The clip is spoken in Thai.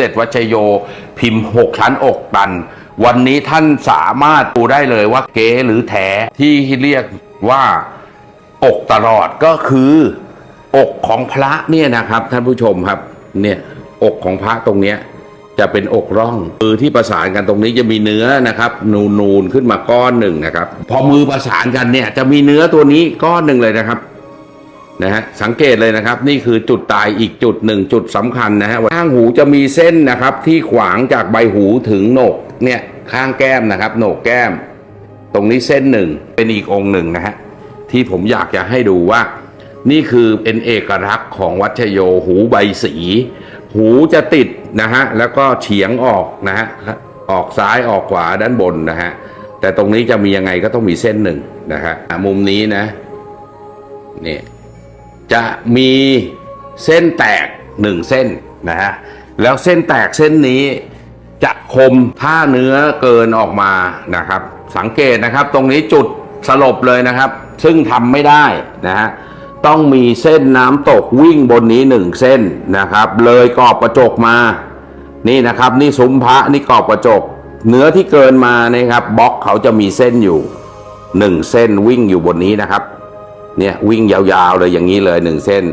เด็จวัชโยพิมพ์ 6 ชั้นอกตัน วันนี้ท่านสามารถดูได้เลยว่าเก๋หรือแถที่เรียกว่าอกตลอดก็คือ อกของพระเนี่ยนะครับ ท่านผู้ชมครับเนี่ยอกของพระตรงเนี้ยจะเป็นอกร่องมือที่ประสานกันตรงนี้จะมีเนื้อนะครับ นูนูนขึ้นมาก้อนหนึ่งนะครับ พอมือประสานกันเนี่ยจะมีเนื้อตัวนี้ก้อนหนึ่งเลยนะครับ นะฮะสังเกตเลยนะครับ นี่คือจุดตายอีกจุดหนึ่งจุดสำคัญนะฮะข้างหูจะมีเส้นนะครับ ที่ขวางจากใบหูถึงโหนกเนี่ยข้างแก้มนะครับโหนกแก้ม ตรงนี้เส้นหนึ่งเป็นอีกองค์หนึ่งนะฮะที่ผมอยากจะให้ดูว่า นี่คือเป็นเอกลักษณ์ของวัชโยหูใบสี หูจะติดนะฮะแล้วก็เฉียงออกนะฮะออกซ้ายออกขวาด้านบนนะฮะแต่ตรงนี้จะมียังไงก็ต้องมีเส้นหนึ่งนะฮะอะมุมนี้นะนี่ จะมีเส้นแตกหนึ่งเส้นนะฮะแล้วเส้นแตกเส้นนี้จะคมถ้าเนื้อเกินออกมานะครับ สังเกตนะครับตรงนี้จุดสลบเลยนะครับ ซึ่งทำไม่ได้นะฮะต้องมีเส้นน้ำตกวิ่งบนนี้หนึ่งเส้นนะครับ เลยกรอบกระจกมา นี่นะครับ นี่ซุ้มพระนี่กรอบกระจก เนื้อที่เกินมานะครับบล็อกเขาจะมีเส้นอยู่หนึ่งเส้นวิ่งอยู่บนนี้นะครับ เนี่ยวิ่งยาวๆเลยอย่างนี้เลยหนึ่งเส้น